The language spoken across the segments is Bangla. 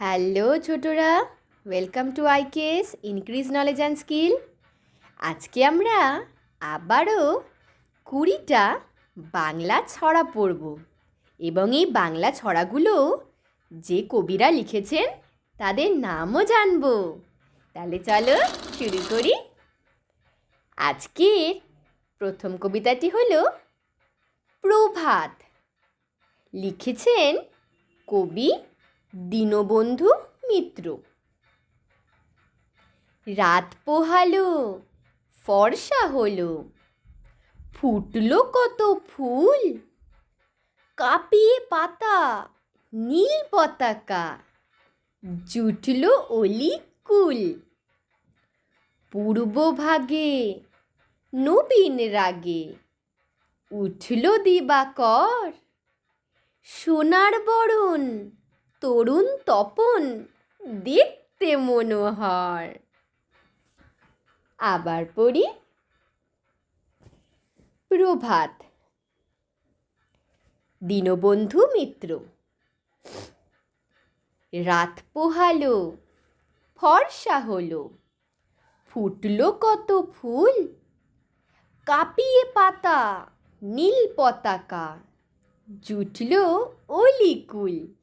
হ্যালো ছোটরা welcome to IKS increase knowledge and skill আজকে আমরা আবারও কুড়িটা বাংলা ছড়া পড়ব এবং এই বাংলা ছড়াগুলো যে কবিরা লিখেছেন তাদের নামও জানব। তাহলে চলো শুরু করি। আজকের প্রথম কবিতাটি হলো প্রভাত। লিখেছেন কবি দীনবন্ধু মিত্র। রাত পোহালো, ফর্সা হলো। ফুটলো কত ফুল, কাঁপিয়ে পাতা নীল পতাকা, জুটল অলি কুল। পূর্বভাগে নবীন রাগে, উঠল দিবাকর সোনার বরণ। তরুণ তপন দেখতে মনোহর। আবার পড়ি। প্রভাত। দীনবন্ধু মিত্র। রাত পোহালো, ফর্সা হলো। ফুটলো কত ফুল, কাঁপিয়ে পাতা, নীল পতাকা। জুটল অলিকুল।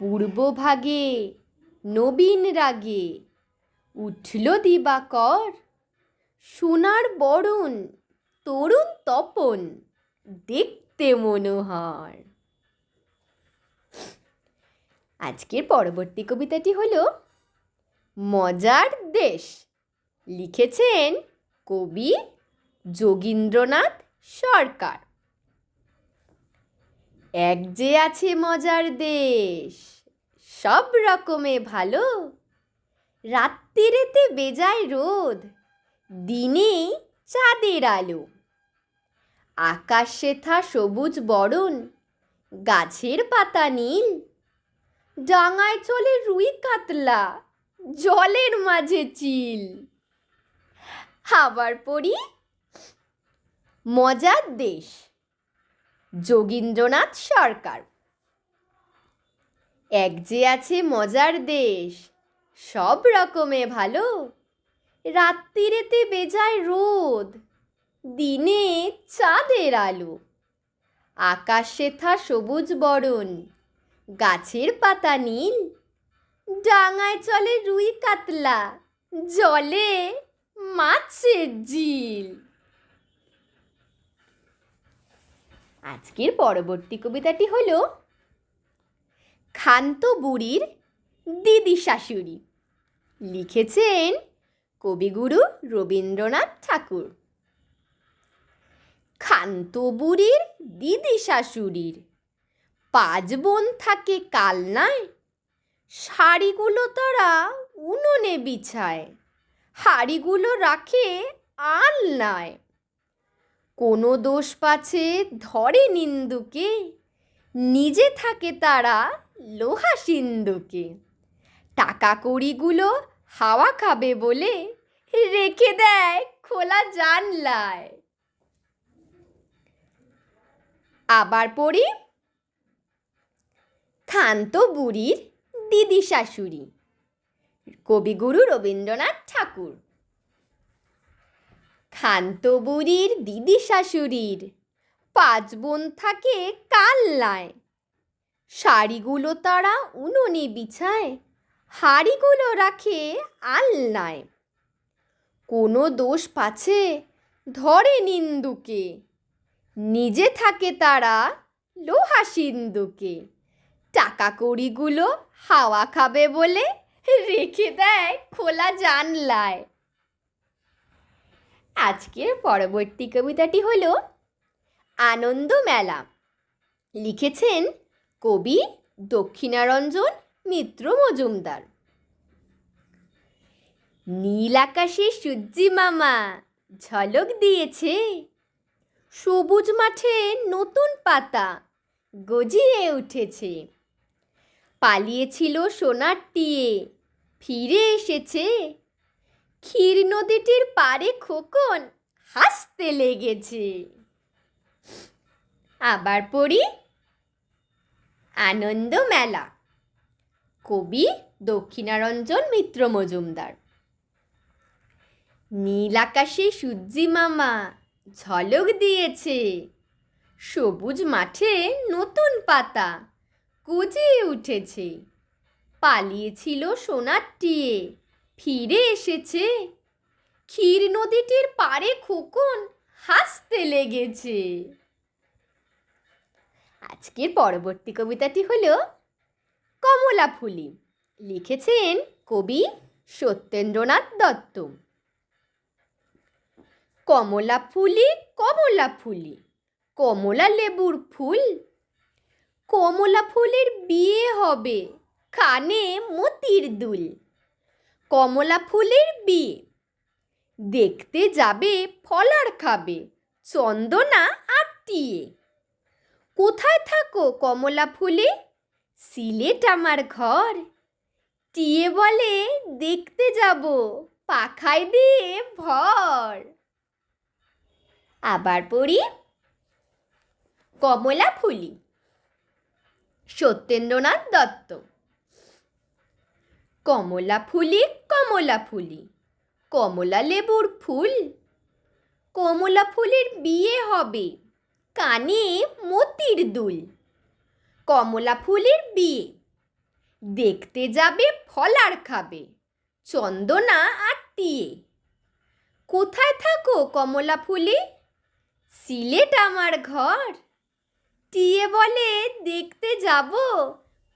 পূর্বভাগে, নবীন রাগে উঠল দিবাকর, সোনার বরণ, তরুণ তপন দেখতে মনোহর। আজকের পরবর্তী কবিতাটি হলো মজার দেশ। লিখেছেন কবি যোগীন্দ্রনাথ সরকার। এক যে আছে মজার দেশ, সব রকমে ভালো। রাত্রিরেতে বেজায় রোদ, দিনে চাঁদের আলো। আকাশ শেথা সবুজ বরণ, গাছের পাতা নীল। ডাঙায় চলে রুই কাতলা, জলের মাঝে চিল। আবার পড়ি মজার দেশ। যোগীন্দ্রনাথ সরকার। এক যে আছে মজার দেশ, সব রকমে ভালো। রাত্রিরেতে বেজায় রোদ, দিনে চাঁদের আলো। আকাশ শেথা সবুজ বরণ, গাছের পাতা নীল। ডাঙায় চলে রুই কাতলা, জলে মাছের ঝিল। আজকের পরবর্তী কবিতাটি হলো খান্ত বুড়ির দিদি শাশুড়ি লিখেছেন কবিগুরু রবীন্দ্রনাথ ঠাকুর। খান্ত বুড়ির দিদি শাশুড়ির পাঁচ বোন থাকে কালনায় শাড়িগুলো তারা উনুনে বিছায়, হাড়িগুলো রাখে আলনায় কোনো দোষ পাছে? ধরে নিন্দুকে। নিজে থাকে তারা লোহা সিন্ধুকে। টাকা কড়িগুলো হাওয়া খাবে বলে রেখে দেয় খোলা জানলায়। আবার পড়ি, ক্ষান্ত বুড়ির দিদি শাশুড়ি কবিগুরু রবীন্দ্রনাথ ঠাকুর। ক্ষান্ত বুড়ির দিদি শাশুড়ির। পাঁচ বোন থাকে কাল্লায় শাড়িগুলো তারা উনুনে বিছায়, হাড়িগুলো রাখে আলনায় কোনো দোষ পাছে ধরে নিন্দুকে, নিজে থাকে তারা লোহা সিন্দুকে। টাকা কড়িগুলো হাওয়া খাবে বলে রেখে দেয় খোলা জানলায়। আজকের পরবর্তী কবিতাটি হলো আনন্দ মেলা। লিখেছেন কবি দক্ষিণারঞ্জন মিত্র মজুমদার। নীল আকাশে সূর্যি মামা ঝলক দিয়েছে। সবুজ মাঠে নতুন পাতা গজিয়ে উঠেছে। পালিয়েছিল সোনার টিয়ে, ফিরে এসেছে ক্ষীর নদীটির পারে খোকন হাসতে লেগেছে। আবার পড়ি আনন্দ মেলা। কবি দক্ষিণারঞ্জন মিত্র মজুমদার। নীল আকাশে সূর্যি মামা ঝলক দিয়েছে। সবুজ মাঠে নতুন পাতা গজিয়ে উঠেছে। পালিয়েছিল সোনার টিয়ে। ফিরে এসেছে। ক্ষীর নদীটির পাড়ে খোকন হাসতে লেগেছে। আজকের পরবর্তী কবিতাটি হলো কমলা ফুলি। লিখেছেন কবি সত্যেন্দ্রনাথ দত্ত। কমলা ফুলি কমলা ফুলি, কমলা লেবুর ফুল। কমলা ফুলের বিয়ে হবে, কানে মতির দুল। কমলা ফুলের বিয়ে দেখতে যাবে, ফলার খাবে, চন্দনা আটটিয়ে কোথায় থাকো কমলা ফুলে? সিলেট আমার ঘর। টিয়ে বলে, দেখতে যাব, পাখায় দিয়ে ভর। আবার পড়ি, কমলা ফুলি। সত্যেন্দ্রনাথ দত্ত। কমলা ফুলি কমলা ফুলি। কমলা লেবুর ফুল। কমলা ফুলের বিয়ে হবে কানে মতির দুল। কমলা ফুলের বিয়ে। দেখতে যাবে, ফলার খাবে, চন্দনা আটটিয়ে কোথায় থাকো কমলা ফুলে? সিলেট আমার ঘর। টিয়ে বলে দেখতে যাব,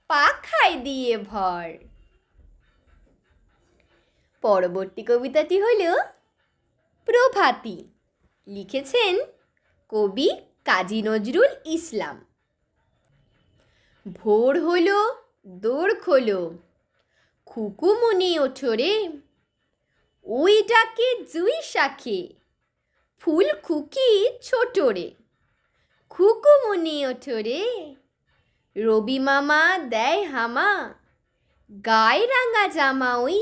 পাখায় দিয়ে ভর। পরবর্তী কবিতাটি হল প্রভাতী। লিখেছেন কবি কাজী নজরুল ইসলাম। ভোর হলো দৌড় খোলো, খুকুমনি ওঠরে ওই ডাকে জুই শাখে, ফুল খুকি ছোটরে খুকুমনি ওঠরে রবি মামা দেয় হামা, গায়ে রাঙা জামা ওই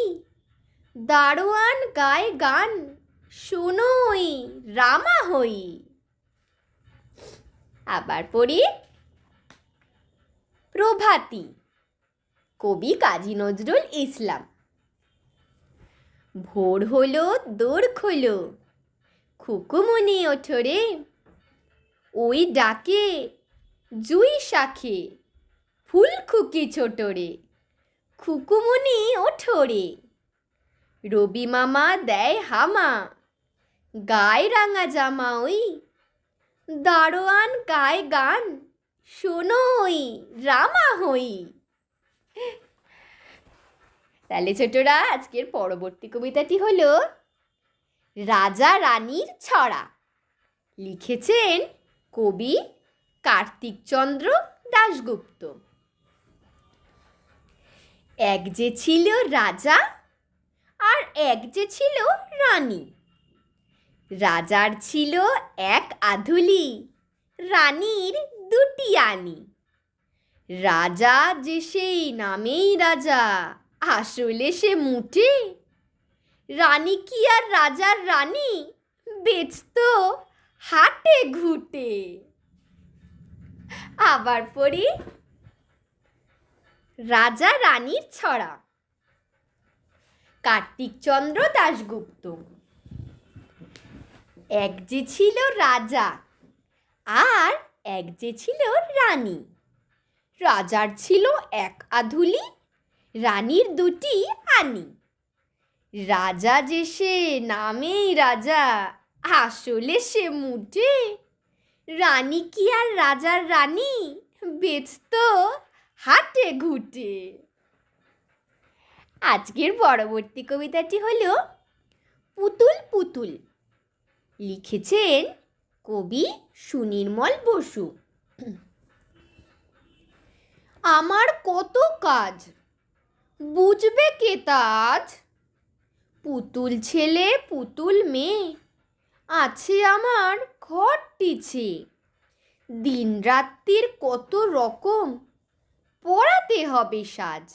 দারোয়ান গায়ে গান, শোনোই, রামা হই। আবার পড়ি প্রভাতী, কবি কাজী নজরুল ইসলাম। ভোর হলো, দোর খোলো খুকুমনি ওঠরে ওই ডাকে, জুই শাখে ফুল খুকি ছোটরে খুকুমনি ওঠরে রবি মামা দেয় হামা। গায়ে রাঙা জামা ওই। দারোয়ান গায় গান। শোনোই রামা হই। তাহলে ছোটরা, আজকের পরবর্তী কবিতাটি হলো রাজা রানীর ছড়া। লিখেছেন কবি কার্তিকচন্দ্র দাশগুপ্ত। এক যে ছিল রাজা আর এক যে ছিল রানী। রাজার ছিল এক আধুলি, রানীর দুটি আনি। রাজা যে সেই নামেই রাজা, আসলে সে মুটে রানী কি আর রাজার রানী? বেচত হাটে ঘুটে। আবার পড়ি, রাজা রানীর ছড়া। কার্তিকচন্দ্র দাশগুপ্ত। এক যে ছিল রাজা আর এক যে ছিল রানী। রাজার ছিল এক আধুলি, রানীর দুটি আনি। রাজা যে সে নামেই রাজা, আসলে সে মুটে। রানী কি আর রাজার রানী? বেচত হাটে ঘুটে। আজকের পরবর্তী কবিতাটি হলো পুতুল পুতুল। লিখেছেন কবি সুনির্মল বসু। আমার কত কাজ, বুঝবে কে তাজ পুতুল ছেলে, পুতুল মেয়ে, আছে আমার ঘর টিছে দিন রাত্রির কত রকম, পড়াতে হবে সাজ।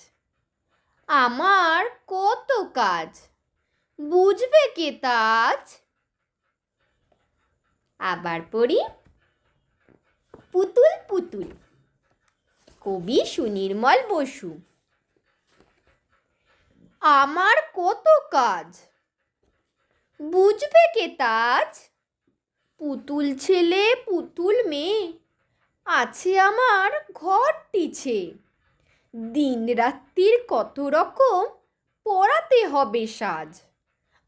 আমার কত কাজ? বুঝবে কে তাজ? আবার পড়ি। পুতুল পুতুল। কবি সুনির্মল বসু। আমার কত কাজ? বুঝবে কে তাজ? পুতুল ছেলে, পুতুল মেয়ে, আছে আমার ঘর টিছে দিন রাত্রির কত রকম পড়াতে হবে সাজ।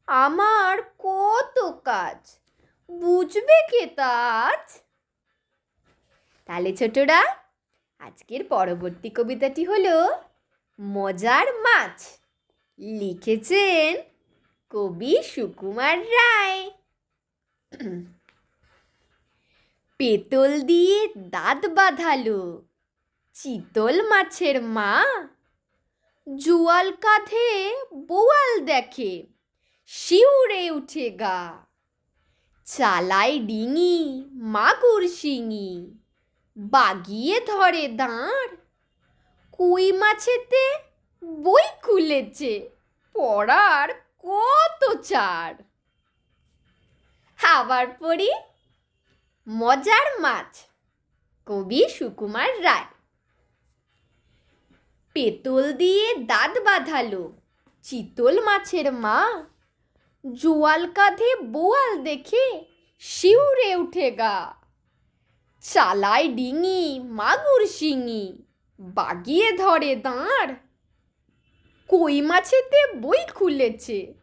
আমার কত কাজ, বুঝবে কে তাজ? তাহলে ছোটরা, আজকের পরবর্তী কবিতাটি হলো মজার মাছ। লিখেছেন কবি সুকুমার রায়। পেতল দিয়ে দাঁত বাঁধালো চিতল মাছের মা জুয়াল কাঁধে বোয়াল দেখে, শিউরে উঠে গা। চালাই ডিঙি, মাগুর শিঙি, বাগিয়ে ধরে দাঁড়। কই মাছেতে বই খুলেছে, পড়ার কত চার। আবার পড়ি মজার মাছ, কবি সুকুমার রায়। পেতল দিয়ে দাঁত বাঁধালো। চিতল মাছের মা। জোয়াল কাঁধে বোয়াল দেখে শিউরে উঠে গা। চালায় ডিঙি, মাগুর শিঙি, বাগিয়ে ধরে দাঁড়। কই মাছেতে বই খুলেছে,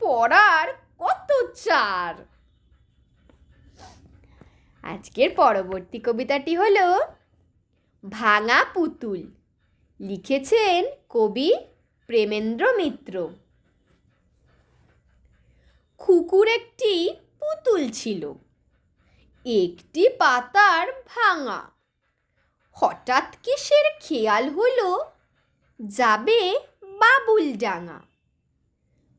পড়ার কত চার। আজকের পরবর্তী কবিতাটি হলো, ভাঙা পুতুল। লিখেছেন কবি প্রেমেন্দ্র মিত্র। কুকুর একটি পুতুল ছিল। একটি পাতার ভাঙা। হঠাৎ কিসের খেয়াল হলো? যাবে বাবুল ডাঙা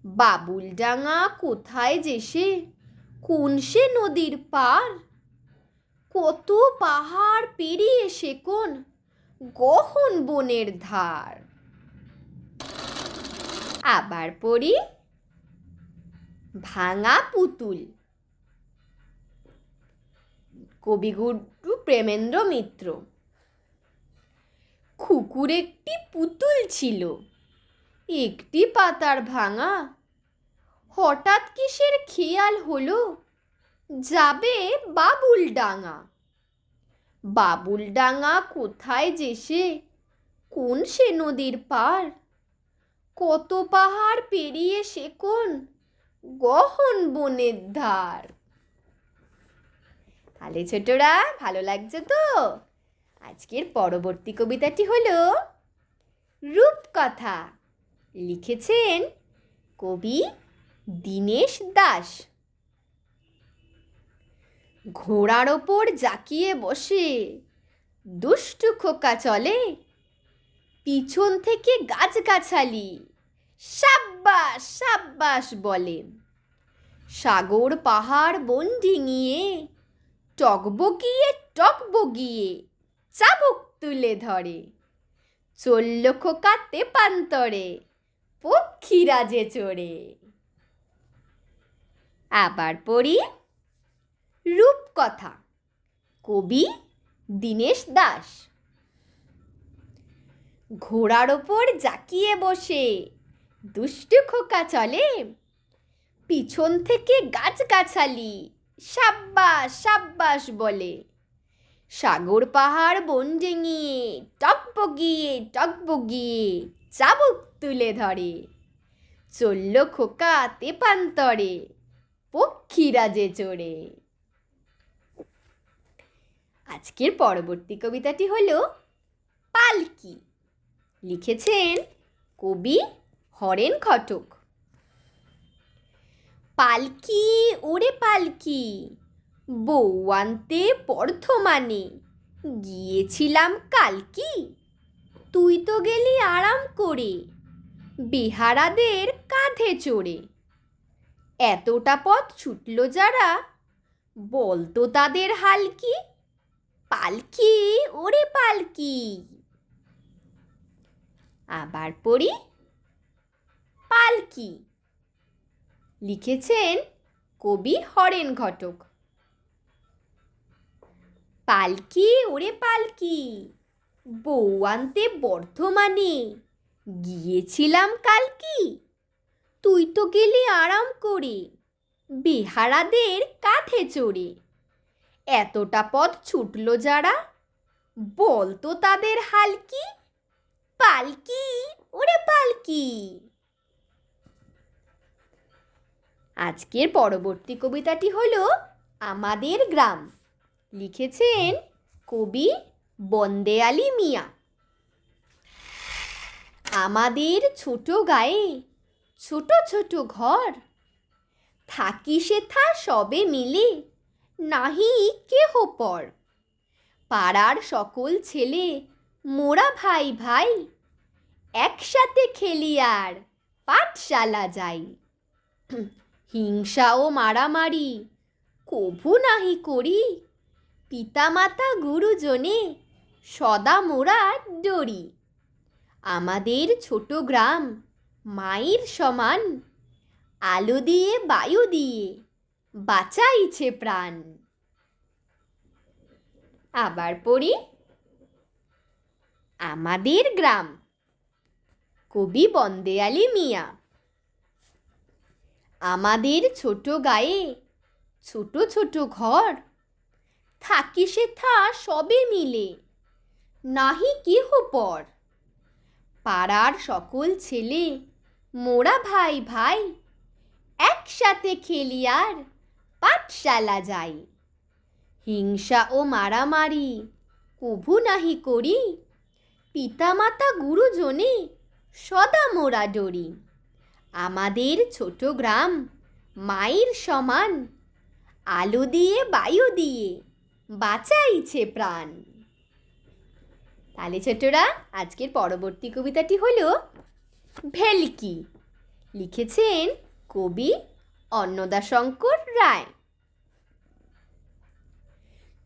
বাবুল ডাঙা কোথায় যে সে? কোন সে নদীর পার? কত পাহাড় পেরিয়ে সে কোন? গহন বনের ধার। আবার পড়ি, ভাঙা পুতুল। কবিগুরু প্রেমেন্দ্র মিত্র। কুকুর একটি পুতুল ছিল। একটি পাতার ভাঙা। হঠাৎ কিসের খেয়াল হলো? যাবে বাবুল ডাঙা। বাবুল ডাঙা কোথায় যে সে? কোন সে নদীর পার কত পাহাড় পেরিয়ে সে কোন? গহন বনের ধার। তাহলে ছোটরা, ভালো লাগছে তো? আজকের পরবর্তী কবিতাটি হলো রূপকথা। লিখেছেন কবি দীনেশ দাস। ঘোড়ার ওপর জাকিয়ে বসে। দুষ্টু খোকা চলে, পিছন থেকে গাছগাছালি সাব্বাস সাব্বাস বলে। সাগর পাহাড় বন ডিঙিয়ে টকবগিয়ে টকবগিয়ে চাবুক তুলে ধরে। চলল খোকা তেপান্তরে, পক্ষীরাজে চড়ে। আবার পড়ি রূপকথা। কবি দীনেশ দাস। ঘোড়ার ওপর জাকিয়ে বসে, দুষ্টু খোকা চলে। পিছন থেকে গাছগাছালি সাব্বাস সাব্বাস বলে। সাগর পাহাড় বন ডেঙিয়ে টকবগিয়ে টকবগিয়ে চাবুক তুলে ধরে। চলল খোকা তেপান্তরে, পক্ষীরাজে চড়ে। আজকের পরবর্তী কবিতাটি হলো পালকি। লিখেছেন কবি হরেন ঘটক পালকি, ওরে পালকি, বউ আনতে বর্ধমানে গিয়েছিলাম কালকি। তুই তো গেলি আরাম করে, বেহারাদের কাঁধে চড়ে। এতটা পথ ছুটল যারা, বলতো তাদের হাল কি? পালকি, ওরে পালকি। আবার পড়ি, পালকি। লিখেছেন কবি হরেন ঘটক। পালকি, ওরে পালকি, বউ আনতে বর্ধমানে। গিয়েছিলাম কাল কি তুই তো গেলি আরাম করে, বেহারাদের কাঁধে চড়ে। এতটা পথ ছুটল যারা? বলতো তাদের হাল কি? পালকি? ওরে পালকি! আজকের পরবর্তী কবিতাটি হলো আমাদের গ্রাম। লিখেছেন কবি বন্দে আলী মিয়া। আমাদের ছোট গায়ে ছোট ছোট ঘর, থাকি সে থা সবে মিলে নাহি কেহ পর? পাড়ার সকল ছেলে, মোরা ভাই ভাই, একসাথে খেলি আর পাঠশালা যাই। হিংসা ও মারামারি কভু নাহি করি, পিতামাতা গুরুজনে সদা মোরা ডরি। আমাদের ছোট গ্রাম মায়ের সমান, আলো দিয়ে, বায়ু দিয়ে বাঁচাইছে প্রাণ। আবার পড়ি। আমাদের গ্রাম। কবি বন্দে আলী মিয়া। আমাদের ছোট গায়ে ছোট ছোট ঘর। থাকি সে থা সবে মিলে। নাহি কেহ পর। পাড়ার সকল ছেলে, মোরা ভাই ভাই, একসাথে খেলি আর পাঠশালা যাই। হিংসা ও মারামারি কভু নাহি করি। পিতামাতা গুরুজনে সদা মোরা ডরি। আমাদের ছোট গ্রাম মায়ের সমান। আলো দিয়ে, বায়ু দিয়ে বাঁচাইছে প্রাণ। তাহলে ছোটরা, আজকের পরবর্তী কবিতাটি হল ভেলকি। লিখেছেন কবি অন্নদাশঙ্কর রায়।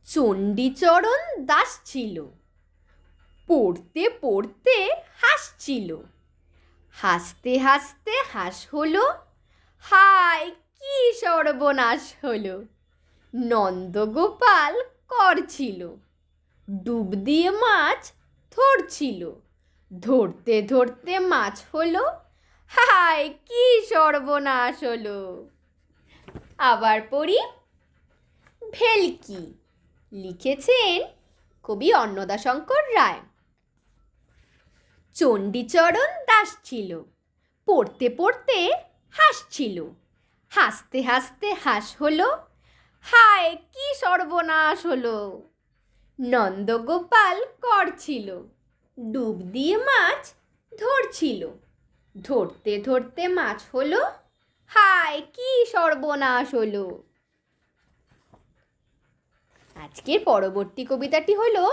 চণ্ডীচরণ দাস ছিল। পড়তে পড়তে হাসছিল হাসতে হাসতে হাস হলো, হায় কি সর্বনাশ হলো। নন্দগোপাল করছিল ডুব দিয়ে মাছ ধরছিল ধরতে ধরতে মাছ হলো, হায় কি সর্বনাশ হলো। আবার পড়ি ভেলকি। লিখেছেন কবি অন্নদাশঙ্কর রায়। চণ্ডীচরণ দাস ছিল, পড়তে পড়তে হাসছিল হাসতে হাসতে হাস হলো, হায় কি সর্বনাশ হলো। নন্দগোপাল করছিল ডুব দিয়ে মাছ ধরছিল, ধরতে ধরতে মাছ হলো, হায় কি সর্বনাশ হলো। আজকের পরবর্তী কবিতাটি হলো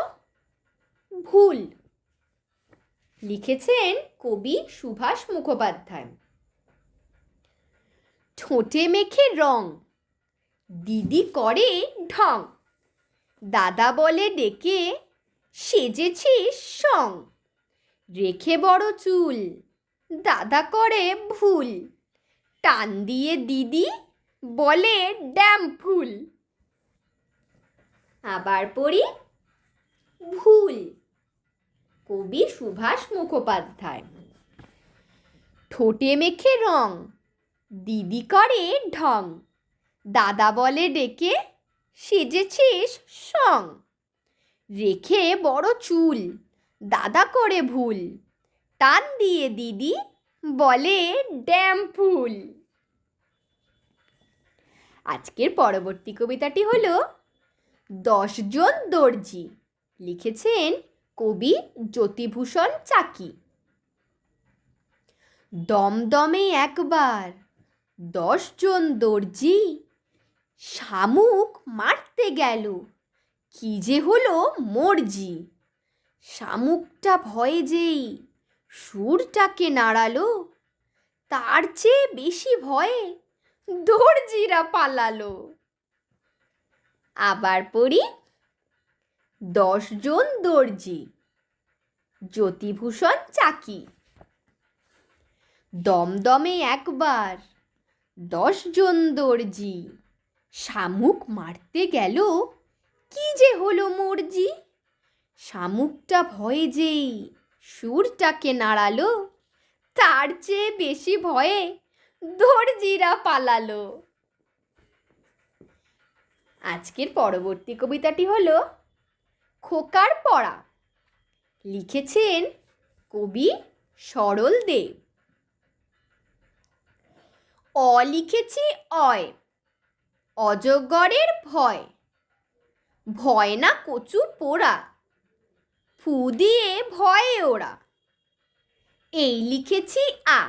ভুল। লিখেছেন কবি সুভাষ মুখোপাধ্যায়। ঠোঁটে মেখে রং, দিদি করে ঢং, দাদা বলে ডেকে সেজেছিস সং, রেখে বড় চুল, দাদা করে ভুল, টান দিয়ে দিদি বলে ড্যাম ফুল। আবার পড়ি ভুল। কবি সুভাষ মুখোপাধ্যায়। ঠোঁটে মেখে রং, দিদি করে ঢং, দাদা বলে ডেকে সেজেছিস সং। রেখে বড় চুল, দাদা করে ভুল, টান দিয়ে দিদি বলে ড্যাম ফুল। আজকের পরবর্তী কবিতাটি হলো দশজন দর্জি। লিখেছেন কবি জ্যোতিভূষণ চাকি। দমদমে একবার দশজন দর্জি শামুক মারতে গেল। কি যে হলো মর্জি। শামুকটা ভয়ে যেই সুরটাকে নাড়ালো, তার চেয়ে বেশি ভয়ে দর্জিরা পালালো। আবার পড়ি দশজন দর্জি, জ্যোতিভূষণ চাকি। দমদমে একবার দশজন দর্জি, শামুক মারতে গেল, কি যে হলো মর্জি? শামুকটা ভয়ে যেই সুরটাকে নাড়ালো, তার চেয়ে বেশি ভয়ে দর্জিরা পালালো। আজকের পরবর্তী কবিতাটি হলো খোকার পড়া। লিখেছেন কবি সরল দেব। অ লিখেছি অয়, অজগরের ভয় ভয় না কচু পোড়া ফু দিয়ে ভয়ে ওরা এই লিখেছি আ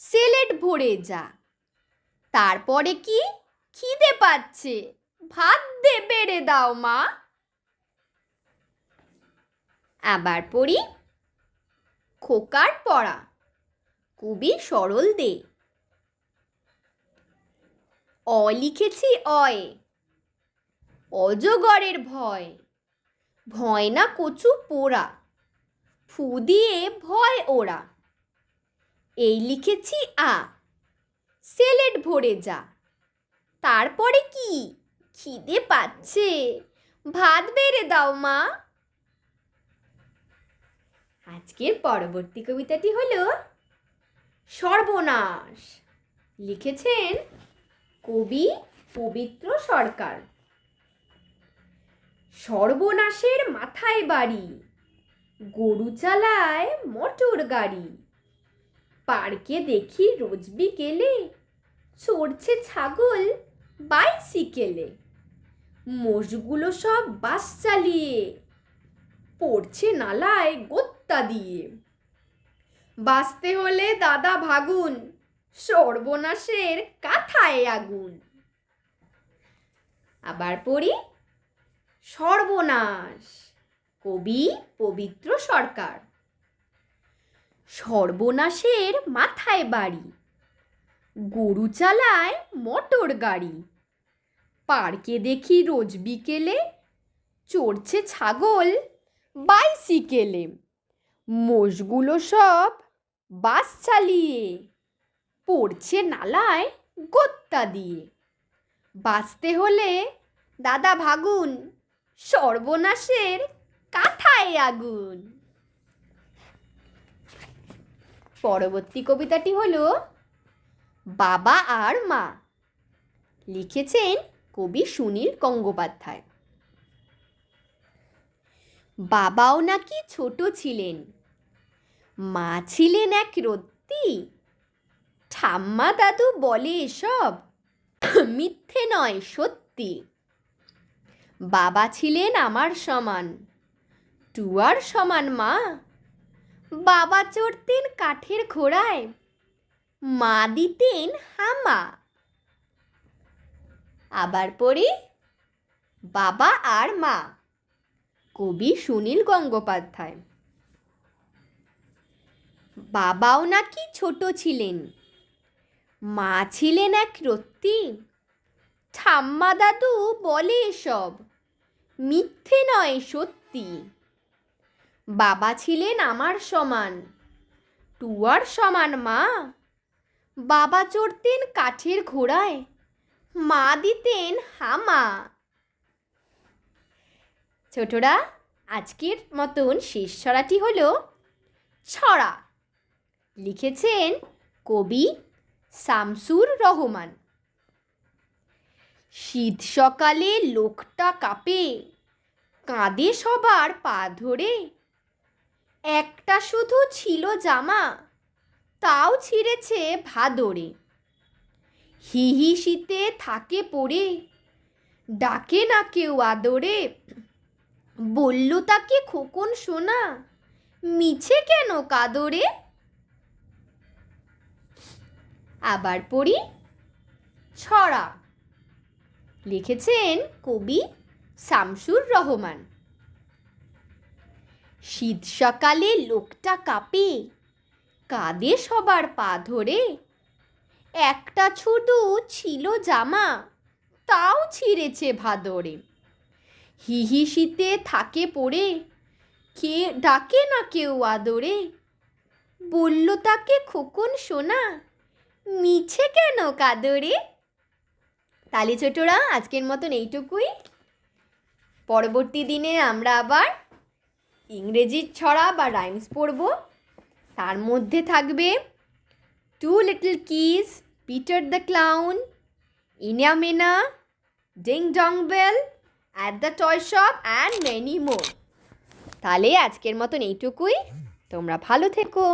সেলেট ভরে যা, তারপরে কি? খিদে পাচ্ছে। ভাত দে, বেড়ে দাও, মা। আবার পড়ি। খোকার পড়া। কবি সরল দে। অ লিখেছি অয়। অজগরের ভয়। ভয় না কচু পোড়া। ফু দিয়ে ভয় ওরা এই লিখেছি আ। সেলেট ভরে যা। তারপরে কি? খিদে পাচ্ছে। ভাত বেড়ে দাও, মা। আজকের পরবর্তী কবিতাটি হলো সর্বনাশ। লিখেছেন কবি পবিত্র সরকার। সর্বনাশের মাথায় বাড়ি, গরু চালায় মোটর গাড়ি। পার্কে দেখি রোজ বিকেলে চড়ছে ছাগল বাইসিকেলে মোষগুলো সব বাস চালিয়ে, পড়ছে নালায় গোত্তা দিয়ে। বাঁচতে হলে দাদা ভাগুন, সর্বনাশের কাথায় আগুন। আবার পড়ি, সর্বনাশ, কবি পবিত্র সরকার। সর্বনাশের মাথায় বাড়ি, গরু চালায় মোটর গাড়ি। পার্কে দেখি রোজ বিকেলে চড়ছে ছাগল, বাইসিকেলে। মোষগুলো সব বাস চালিয়ে, পড়ছে নালায় গোত্তা দিয়ে। বাঁচতে হলে, দাদা ভাগুন, সর্বনাশের কাঁথায় আগুন। পরবর্তী কবিতাটি হলো, বাবা আর মা। লিখেছেন কবি সুনীল গঙ্গোপাধ্যায়। বাবাও নাকি ছোট ছিলেন। মা ছিলেন এক রত্তি। ঠাম্মা দাদু বলে এসব? মিথ্যে নয়, সত্যি। বাবা ছিলেন আমার সমান। টুয়ার সমান, মা। বাবা চড়তেন কাঠের ঘোড়ায়। মা দিতেন হামা। আবার পড়ি, বাবা আর মা। কবি সুনীল গঙ্গোপাধ্যায়। বাবাও নাকি ছোট ছিলেন। মা ছিলেন এক রত্তি। ঠাম্মা দাদু বলে এসব, মিথ্যে নয় সত্যি। বাবা ছিলেন আমার সমান টুয়ার সমান মা। বাবা চড়তেন কাঠের ঘোড়ায় মা দিতেন হামা। ছোটরা, আজকের মতন শেষ ছড়াটি হলো ছড়া। লিখেছেন কবি শামসুর রহমান। শীত সকালে লোকটা কাঁপে, কাঁদে সবার পা ধরে। একটা শুধু ছিল জামা, তাও ছিঁড়েছে ভাদরে। হিহি শীতে থাকে পড়ে, ডাকে না কেউ আদরে। বলল তাকে খোকন সোনা, মিছে কেন কাদরে? আবার পড়ি, ছড়া। লিখেছেন কবি শামসুর রহমান। শীত সকালে লোকটা কাঁপে, কাঁদে সবার পা ধরে। একটা শুধু ছিল জামা, তাও ছিঁড়েছে ভাদরে। হিহি শীতে থাকে পড়ে, কে ডাকে না কেউ আদরে? বলল তাকে খোকন সোনা, মিছে কেন কাদরে? তালি ছোটরা, আজকের মতন এইটুকুই। পরবর্তী দিনে আমরা আবার ইংরেজির ছড়া বা রাইমস পড়ব। তার মধ্যে থাকবে two little kiss Peter the clown ইনিয়ামেনা ding dong bell at the toy shop and many more তাহলে আজকের মতন এইটুকুই। তোমরা ভালো থেকো।